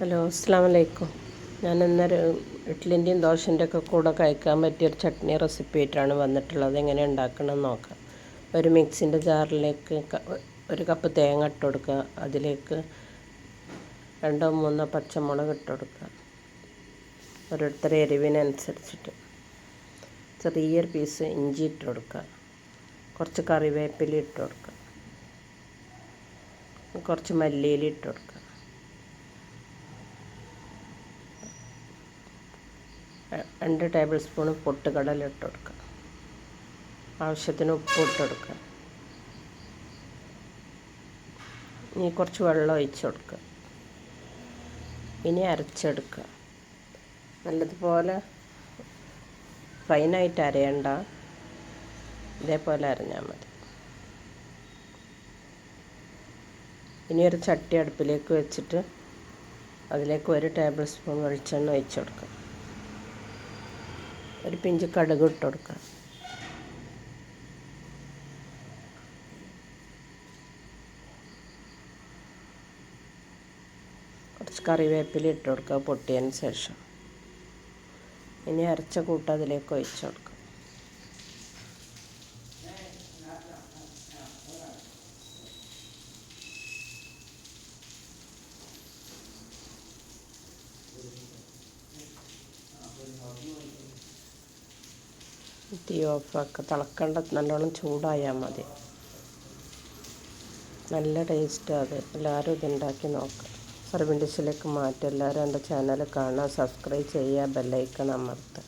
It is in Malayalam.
ഹലോ അസ്സാം വലൈക്കും ഞാൻ ഇന്നൊരു ഇഡ്ലിന്റെയും ദോശന്റെ ഒക്കെ കൂടെ കഴിക്കാൻ പറ്റിയൊരു ചട്നി റെസിപ്പി ആയിട്ടാണ് വന്നിട്ടുള്ളത്. എങ്ങനെ ഉണ്ടാക്കണമെന്ന് നോക്കാം. ഒരു മിക്സിന്റെ ജാറിലേക്ക് ഒരു കപ്പ് തേങ്ങ ഇട്ട് കൊടുക്കുക. അതിലേക്ക് രണ്ടോ മൂന്നോ പച്ചമുളക് ഇട്ട് കൊടുക്കുക. ഓരോരുത്തരുടെ എരിവിനനുസരിച്ചിട്ട്. ചെറിയൊരു പീസ് ഇഞ്ചി ഇട്ട് കൊടുക്കുക. കുറച്ച് കറിവേപ്പില ഇട്ട് കൊടുക്കുക. കുറച്ച് മല്ലിയില ഇട്ട് കൊടുക്കുക. രണ്ട് ടേബിൾ സ്പൂൺ പൊട്ടുകടല ഇട്ട് കൊടുക്കുക. ആവശ്യത്തിന് ഉപ്പ് ഇട്ട് കൊടുക്കുക. ഇനി കുറച്ച് വെള്ളം ഒഴിച്ച് കൊടുക്കുക. ഇനി അരച്ചെടുക്കുക. നല്ലതുപോലെ ഫൈനായിട്ട് അരയണ്ട. ഇതേപോലെ അരഞ്ഞാൽ മതി. ഇനി ഒരു ചട്ടി അടുപ്പിലേക്ക് വെച്ചിട്ട് അതിലേക്ക് ഒരു ടേബിൾ സ്പൂൺ വെളിച്ചെണ്ണ ഒഴിച്ച് കൊടുക്കുക. ഒരു പിഞ്ച് കടുക് ഇട്ട് കൊടുക്കുക. കുറച്ച് കറിവേപ്പില ഇട്ട് കൊടുക്കുക പൊട്ടിയതിന് ശേഷം. ഇനി അരച്ച കൂട്ട് അതിലേക്ക് ഒഴിച്ചു കൊടുക്കുക. തീ ഓഫാക്കുക തിളക്കേണ്ട നല്ലോണം ചൂടായാൽ മതി. നല്ല ടേസ്റ്റ് അത്. എല്ലാവരും ഇതുണ്ടാക്കി നോക്കുക സർവിങ് ഡിഷിലേക്ക് മാറ്റം. എല്ലാവരും എന്റെ ചാനൽ കാണുക സബ്സ്ക്രൈബ് ചെയ്യുക ബെല്ലൈക്കൺ അമർത്തുക